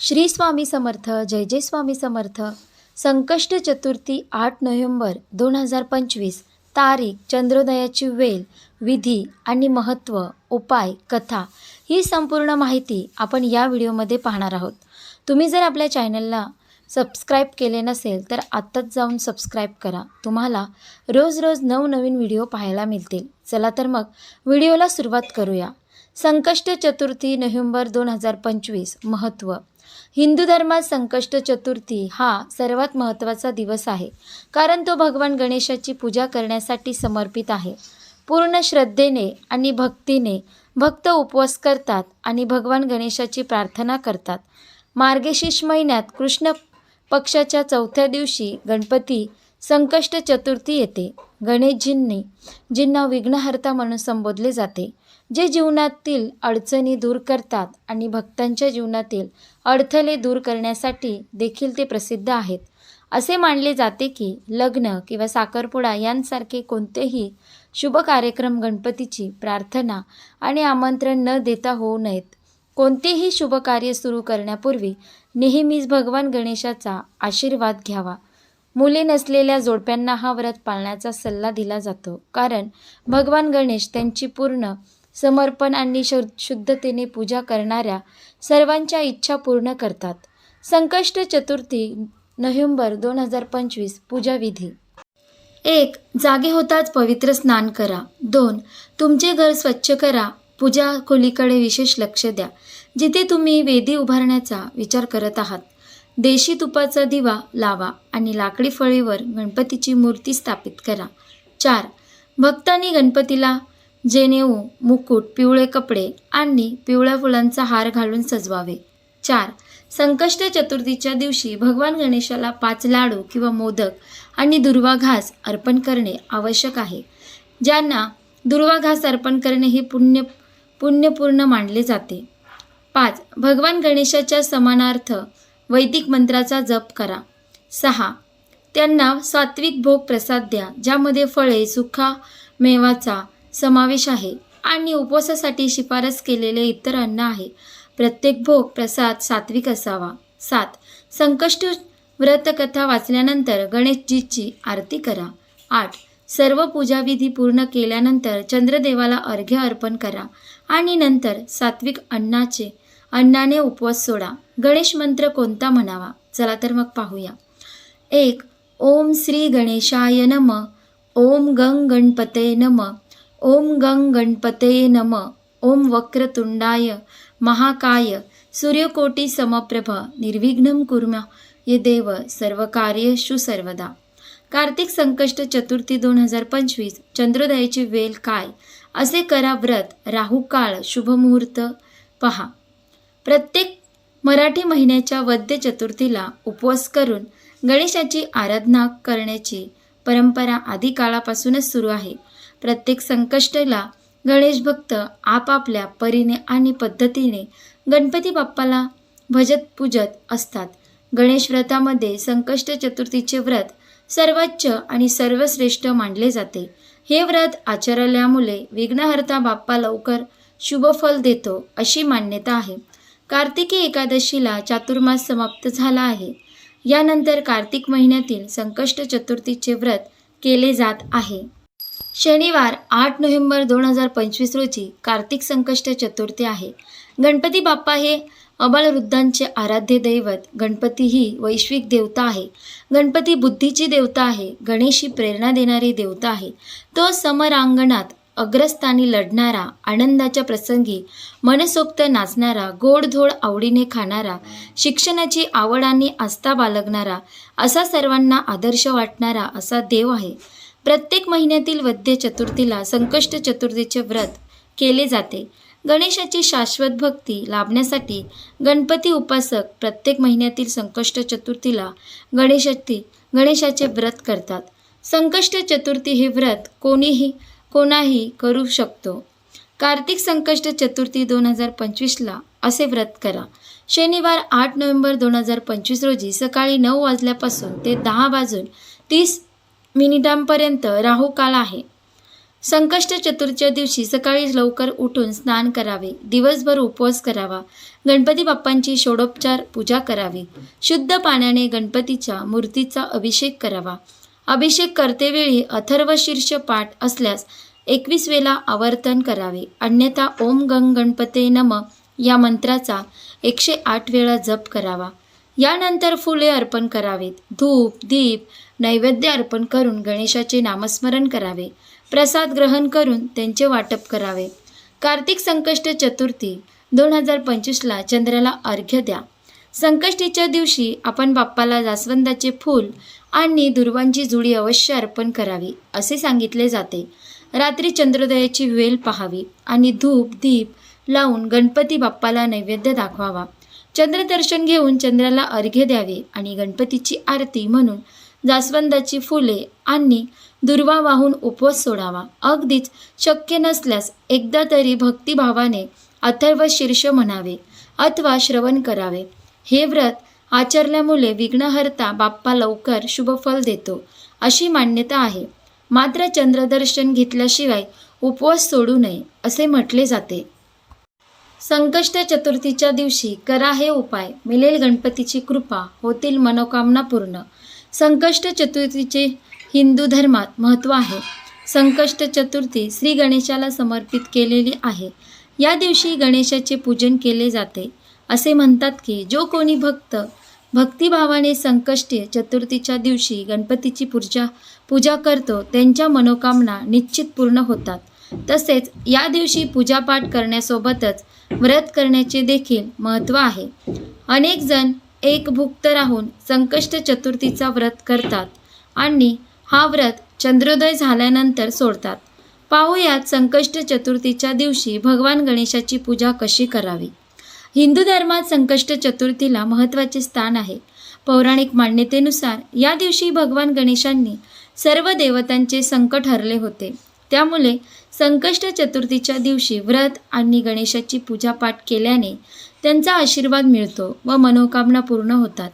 श्री स्वामी समर्थ जय जय स्वामी समर्थ. संकष्ट चतुर्थी आठ नोव्हेंबर दोन हजार पंचवीस तारीख चंद्रोदयाची वेळ विधी आणि महत्त्व उपाय कथा ही संपूर्ण माहिती आपण या व्हिडिओमध्ये पाहणार आहोत. तुम्ही जर आपल्या चॅनलला सबस्क्राईब केले नसेल तर आत्ताच जाऊन सबस्क्राईब करा. तुम्हाला रोज रोज नवनवीन व्हिडिओ पाहायला मिळतील. चला तर मग व्हिडिओला सुरुवात करूया. संकष्ट चतुर्थी नोव्हेंबर दोन हजार पंचवीस. महत्त्व हिंदू धर्मात संकष्ट चतुर्थी हा सर्वात महत्त्वाचा दिवस आहे. कारण तो भगवान गणेशाची पूजा करण्यासाठी समर्पित आहे. पूर्ण श्रद्धेने आणि भक्तीने भक्त उपवास करतात आणि भगवान गणेशाची प्रार्थना करतात. मार्गशीर्ष महिन्यात कृष्ण पक्षाच्या चौथ्या दिवशी गणपती संकष्ट चतुर्थी येते. गणेशजींनी जिंना विघ्नहर्ता म्हणून संबोधले जाते जे जीवनातील अडचणी दूर करतात आणि भक्तांच्या जीवनातील अडथळे दूर करण्यासाठी देखील ते प्रसिद्ध आहेत. असे मानले जाते की लग्न किंवा साखरपुडा यांसारखे कोणतेही शुभ कार्यक्रम गणपतीची प्रार्थना आणि आमंत्रण न देता होऊ नयेत. कोणतेही शुभ कार्य सुरू करण्यापूर्वी नेहमीच भगवान गणेशाचा आशीर्वाद घ्यावा. मुले नसलेल्या जोडप्यांना हा व्रत पाळण्याचा सल्ला दिला जातो. कारण भगवान गणेश त्यांची पूर्ण समर्पण आणि शु शुद्धतेने पूजा करणाऱ्या सर्वांच्या इच्छा पूर्ण करतात. संकष्ट चतुर्थी नोव्हेंबर दोन हजार पंचवीस पूजाविधी एक जागे होताच पवित्र स्नान करा. दोन तुमचे घर स्वच्छ करा. पूजा खोलीकडे विशेष लक्ष द्या. जिथे तुम्ही वेदी उभारण्याचा विचार करत आहात. देशी तुपाचा दिवा लावा आणि लाकडी फळीवर गणपतीची मूर्ती स्थापित करा. चार भक्तांनी गणपतीला जेनेऊ मुकुट पिवळे कपडे आणि पिवळ्या फुलांचा हार घालून सजवावे. चार संकष्ट चतुर्थीच्या दिवशी भगवान गणेशाला पाच लाडू किंवा मोदक आणि दुर्वा घास अर्पण करणे आवश्यक आहे ज्यांना दुर्वा घास अर्पण करणे हे पुण्य पुण्यपूर्ण मानले जाते. पाच भगवान गणेशाच्या समानार्थ वैदिक मंत्राचा जप करा. सहा. त्यांना सात्विक भोग प्रसाद द्या ज्यामध्ये फळे सुखा मेवाचा समावेश आहे आणि उपवासासाठी शिफारस केलेले इतर अन्न आहे. प्रत्येक भोग प्रसाद सात्विक असावा. सात. संकष्ट व्रतकथा वाचल्यानंतर गणेशजीची आरती करा. आठ. सर्व पूजाविधी पूर्ण केल्यानंतर चंद्रदेवाला अर्घ्य अर्पण करा आणि नंतर सात्विक अन्नाचे अण्णाने उपवास सोडा. गणेश मंत्र कोणता म्हणावा? चला तर मग पाहूया. एक ओम श्री गणेशाय नम. ओम गंग गणपते नम. ओम गंग गणपते नम. ओम वक्रतुंडाय महाकाय. सूर्यकोटी समप्रभ. निर्विघ्नं कुर्म. ये देव सर्व कार्येषु सर्वदा कार्तिक संकष्ट चतुर्थी दोन हजार पंचवीस. चंद्रोदयाची वेल काय? असे करा व्रत. राहू काळ. शुभमुहूर्त पहा. प्रत्येक मराठी महिन्याच्या वद्य चतुर्थीला उपवास करून गणेशाची आराधना करण्याची परंपरा आधी काळापासूनच सुरू आहे. प्रत्येक संकष्टला गणेश भक्त आपापल्या परीने आणि पद्धतीने गणपती बाप्पाला भजत पूजत असतात. गणेश व्रतामध्ये संकष्ट चतुर्थीचे व्रत सर्वोच्च आणि सर्वश्रेष्ठ मानले जाते. हे व्रत आचरल्यामुळे विघ्नहर्ता बाप्पा लवकर शुभफल देतो अशी मान्यता आहे. कार्तिकी एकादशीला चातुर्मास समाप्त झाला आहे. यानंतर कार्तिक महिन्यातील संकष्ट चतुर्थीचे व्रत केले जात आहे. शनिवार आठ नोव्हेंबर दोन हजार पंचवीस रोजी कार्तिक संकष्ट चतुर्थी आहे. गणपती बाप्पा हे अबालवृद्धांचे आराध्य दैवत गणपती ही वैश्विक देवता आहे. गणपती बुद्धीची देवता आहे गणेश ही प्रेरणा देणारी देवता आहे. तो समरांगणात अग्रस्थानी लढणारा आनंदाच्या प्रसंगी मनसोक्त नाचणारा गोडधोड आवडीने खाणारा शिक्षणाची आवड आणि आस्था बाळगणारा असा सर्वांना आदर्श वाटणारा असा देव आहे. प्रत्येक महिन्यातील वद्य चतुर्थीला संकष्ट चतुर्थीचे व्रत केले जाते. गणेशाची शाश्वत भक्ती लाभण्यासाठी गणपती उपासक प्रत्येक महिन्यातील संकष्ट चतुर्थीला गणेशाची गणेशाचे व्रत करतात. संकष्ट चतुर्थी हे व्रत कोणीही कोणाही करू शकतो. कार्तिक संकष्ट चतुर्थी दोन हजार पंचवीसला असे व्रत करा. शनिवार आठ नोव्हेंबर दोन हजार पंचवीस रोजी सकाळी नऊ वाजल्यापासून ते दहा वाजून तीस मिनिटांपर्यंत राहू काळ आहे. संकष्ट चतुर्थीच्या दिवशी सकाळी लवकर उठून स्नान करावे दिवसभर उपवास करावा गणपती बाप्पांची षोडोपचार पूजा करावी शुद्ध पाण्याने गणपतीच्या मूर्तीचा अभिषेक करावा अभिषेक करतेवेळी अथर्व शीर्ष पाठ असल्यास एकवीस वेळा आवर्तन करावे. अन्यथा ओम गंग गणपते नम या मंत्राचा एकशे आठ वेळा जप करावा. यानंतर फुले अर्पण करावेत. धूप दीप नैवेद्य अर्पण करून गणेशाचे नामस्मरण करावे. प्रसाद ग्रहण करून त्यांचे वाटप करावे. कार्तिक संकष्ट चतुर्थी दोन हजार पंचवीसला चंद्राला अर्घ्य द्या. संकष्टीच्या दिवशी आपण बाप्पाला जास्वंदाचे फूल आणि दुर्वांची जुडी अवश्य अर्पण करावी असे सांगितले जाते. रात्री चंद्रोदयाची वेल पाहावी आणि धूप दीप लावून गणपती बाप्पाला नैवेद्य दाखवावा. चंद्रदर्शन घेऊन चंद्राला अर्घ्य द्यावे आणि गणपतीची आरती म्हणून जास्वंदाची फुले आणि दुर्वा वाहून उपवास सोडावा. अगदीच शक्य नसल्यास एकदा तरी भक्तिभावाने अथर्व शीर्ष म्हणावे अथवा श्रवण करावे. हे व्रत आचरल्यामुळे विघ्नहर्ता बाप्पा लवकर शुभफल देतो अशी मान्यता आहे. मात्र चंद्रदर्शन घेतल्याशिवाय उपवास सोडू नये असे म्हटले जाते. संकष्ट चतुर्थीच्या दिवशी करा हे उपाय मिळेल गणपतीची कृपा होतील मनोकामना पूर्ण. संकष्ट चतुर्थीचे हिंदू धर्मात महत्त्व आहे. संकष्ट चतुर्थी श्री गणेशाला समर्पित केलेली आहे. या दिवशी गणेशाचे पूजन केले जाते. असे म्हणतात की जो कोणी भक्त भक्तिभावाने संकष्टी चतुर्थीच्या दिवशी गणपतीची पूजा पूजा करतो त्यांच्या मनोकामना निश्चित पूर्ण होतात. तसेच या दिवशी पूजापाठ करण्यासोबतच व्रत करण्याचे देखील महत्त्व आहे. अनेक जण एक भुक्त राहून संकष्ट चतुर्थीचा व्रत करतात आणि हा व्रत चंद्रोदय झाल्यानंतर सोडतात. पाहूयात संकष्ट चतुर्थीच्या दिवशी भगवान गणेशाची पूजा कशी करावी. हिंदू धर्मात संकष्ट चतुर्थीला महत्त्वाचे स्थान आहे. पौराणिक मान्यतेनुसार या दिवशी भगवान गणेशांनी सर्व देवतांचे संकट हरले होते. त्यामुळे संकष्ट चतुर्थीच्या दिवशी व्रत आणि गणेशाची पूजापाठ केल्याने त्यांचा आशीर्वाद मिळतो व मनोकामना पूर्ण होतात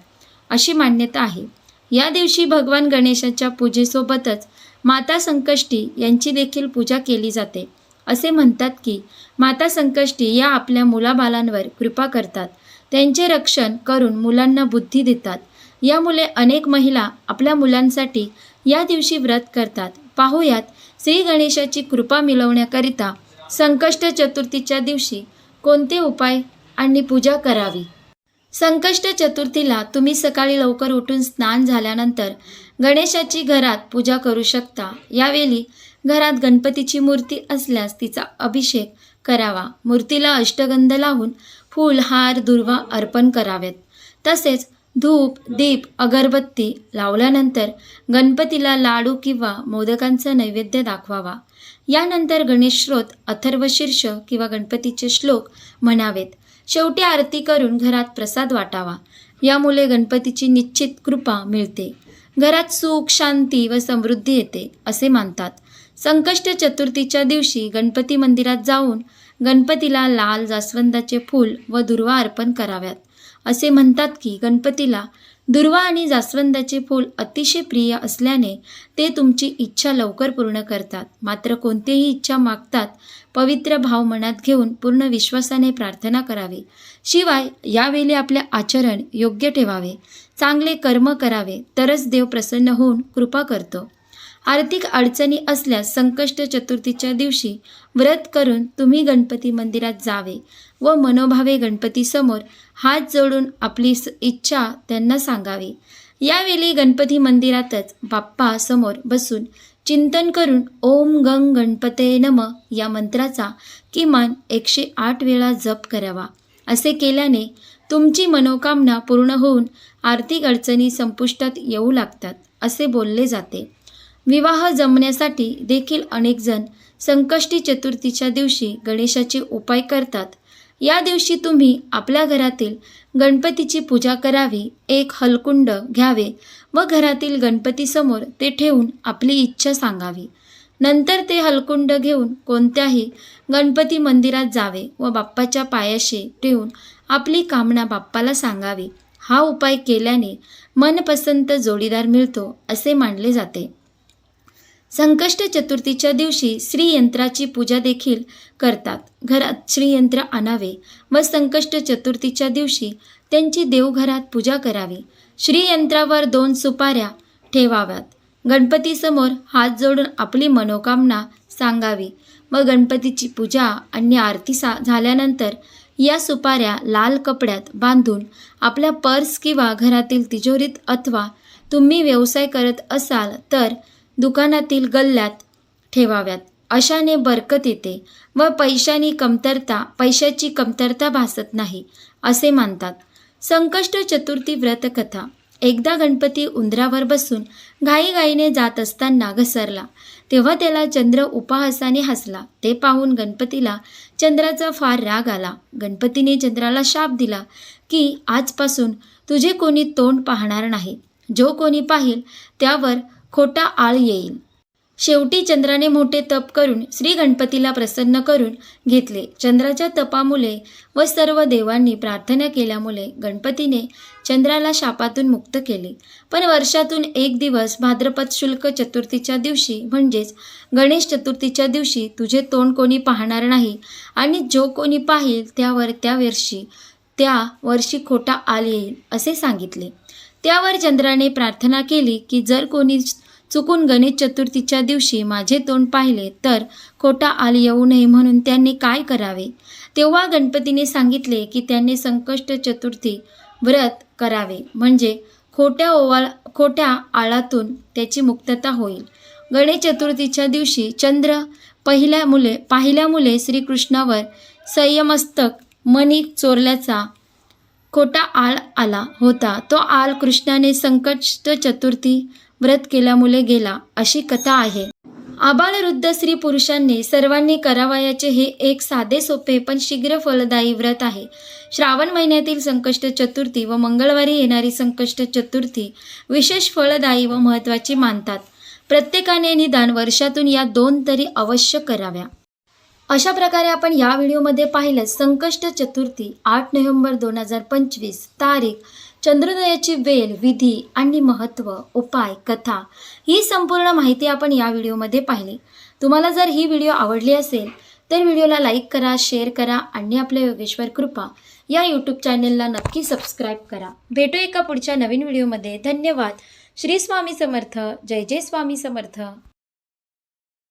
अशी मान्यता आहे. या दिवशी भगवान गणेशाच्या पूजेसोबतच माता संकष्टी यांची देखील पूजा केली जाते. असे म्हणतात की माता संकष्टी या आपल्या मुलाबालांवर कृपा करतात. त्यांचे रक्षण करून मुलांना बुद्धी देतात. यामुळे अनेक महिला आपल्या मुलांसाठी या दिवशी व्रत करतात. पाहुयात श्री गणेशाची कृपा मिळवण्याकरिता संकष्ट चतुर्थीच्या दिवशी कोणते उपाय आणि पूजा करावी? संकष्ट चतुर्थीला तुम्ही सकाळी लवकर उठून स्नान झाल्यानंतर गणेशाची घरात पूजा करू शकता. यावेळी घरात गणपतीची मूर्ती असल्यास तिचा अभिषेक करावा. मूर्तीला अष्टगंध लावून फूल हार दुर्वा अर्पण करावेत. तसेच धूप दीप अगरबत्ती लावल्यानंतर गणपतीला लाडू किंवा मोदकांचा नैवेद्य दाखवावा. यानंतर गणेशश्रोत अथर्वशीर्ष किंवा गणपतीचे श्लोक म्हणावेत. शेवटी आरती करून घरात प्रसाद वाटावा. यामुळे गणपतीची निश्चित कृपा मिळते. घरात सुख शांती व समृद्धी येते असे मानतात. संकष्ट चतुर्थीच्या दिवशी गणपती मंदिरात जाऊन गणपतीला लाल जास्वंदाचे फूल व दुर्वा अर्पण कराव्यात. असे म्हणतात की गणपतीला दुर्वा आणि जास्वंदाचे फूल अतिशय प्रिय असल्याने ते तुमची इच्छा लवकर पूर्ण करतात. मात्र कोणतीही इच्छा मागतात पवित्र भाव मनात घेऊन पूर्ण विश्वासाने प्रार्थना करावी. शिवाय यावेळी आपले आचरण योग्य ठेवावे. चांगले कर्म करावे. तरच देव प्रसन्न होऊन कृपा करतो. आर्थिक अडचणी असल्यास संकष्ट चतुर्थीच्या दिवशी व्रत करून तुम्ही गणपती मंदिरात जावे व मनोभावे गणपतीसमोर हात जोडून आपली इच्छा त्यांना सांगावी. यावेळी गणपती मंदिरातच बाप्पा समोर बसून चिंतन करून ओम गंग गणपते नम या मंत्राचा किमान एकशे आठ वेळा जप करावा. असे केल्याने तुमची मनोकामना पूर्ण होऊन आर्थिक अडचणी संपुष्टात येऊ लागतात असे बोलले जाते. विवाह जमण्यासाठी देखील अनेकजण संकष्टी चतुर्थीच्या दिवशी गणेशाचे उपाय करतात. या दिवशी तुम्ही आपल्या घरातील गणपतीची पूजा करावी एक हलकुंड घ्यावे व घरातील गणपतीसमोर ते ठेवून आपली इच्छा सांगावी. नंतर ते हलकुंड घेऊन कोणत्याही गणपती मंदिरात जावे व बाप्पाच्या पायाशी ठेवून आपली कामना बाप्पाला सांगावी. हा उपाय केल्याने मनपसंत जोडीदार मिळतो असे मानले जाते. संकष्ट चतुर्थीच्या दिवशी श्रीयंत्राची पूजा देखील करतात. घरात श्रीयंत्र आणावे व संकष्ट चतुर्थीच्या दिवशी त्यांची देवघरात पूजा करावी. श्रीयंत्रावर दोन सुपाऱ्या ठेवाव्यात. गणपतीसमोर हात जोडून आपली मनोकामना सांगावी. व गणपतीची पूजा आणि आरती सा झाल्यानंतर या सुपाऱ्या लाल कपड्यात बांधून आपल्या पर्स किंवा घरातील तिजोरीत अथवा तुम्ही व्यवसाय करत असाल तर दुकानातील गल्ल्यात ठेवाव्यात. अशाने बरकत येते व पैशानी कमतरता पैशाची कमतरता भासत नाही असे मानतात. संकष्ट चतुर्थी व्रतकथा. एकदा गणपती उंदरावर बसून घाईघाईने जात असताना घसरला. तेव्हा त्याला चंद्र उपहासाने हसला. ते पाहून गणपतीला चंद्राचा फार राग आला. गणपतीने चंद्राला शाप दिला की आजपासून तुझे कोणी तोंड पाहणार नाही. जो कोणी पाहिल त्यावर खोटा आळ येईल. शेवटी चंद्राने मोठे तप करून श्री गणपतीला प्रसन्न करून घेतले. चंद्राच्या तपामुळे व सर्व देवांनी प्रार्थना केल्यामुळे गणपतीने चंद्राला शापातून मुक्त केले. पण वर्षातून एक दिवस भाद्रपद शुल्क चतुर्थीच्या दिवशी म्हणजेच गणेश चतुर्थीच्या दिवशी तुझे तोंड कोणी पाहणार नाही आणि जो कोणी पाहिल त्यावर त्या वर्षी त्या वर्षी खोटा आल येईल असे सांगितले. त्यावर चंद्राने प्रार्थना केली की जर कोणी चुकून गणेश चतुर्थीच्या दिवशी माझे तोंड पाहिले तर खोटा आल येऊ नये म्हणून त्यांनी काय करावे? तेव्हा गणपतीने सांगितले की त्यांनी संकष्ट चतुर्थी व्रत करावे. म्हणजे खोट्या ओवाळ खोट्या आळातून त्याची मुक्तता होईल. गणेश चतुर्थीच्या दिवशी चंद्र पहिल्या मुले पाहिल्या मुले श्रीकृष्णावर संयमस्तक मणी चोरल्याचा खोटा आळ आला होता. तो आल कृष्णाने संकष्ट चतुर्थी व्रत केल्यामुळे गेला अशी कथा आहे. आबालवृद्ध स्त्री पुरुषांनी सर्वांनी करावयाचे हे एक साधे सोपे पण शीघ्र फलदायी व्रत आहे. श्रावण महिन्यातील संकष्ट चतुर्थी व मंगळवारी येणारी संकष्ट चतुर्थी विशेष फलदायी व महत्त्वाची मानतात. प्रत्येकाने निदान वर्षातून या दोन तरी अवश्य कराव्या. अशा प्रकारे आपण या व्हिडिओमध्ये पाहिलं संकष्ट चतुर्थी आठ नोव्हेंबर दोन हजार पंचवीस तारीख चंद्रोदयाची वेल विधी आणि महत्त्व उपाय कथा ही संपूर्ण माहिती आपण या व्हिडिओमध्ये पाहिली. तुम्हाला जर ही व्हिडिओ आवडली असेल तर व्हिडिओला लाईक करा शेअर करा आणि आपल्या योगेश्वर कृपा या यूट्यूब चॅनलला नक्की सबस्क्राईब करा. भेटू एका पुढच्या नवीन व्हिडिओमध्ये. धन्यवाद. श्री स्वामी समर्थ. जय जय स्वामी समर्थ.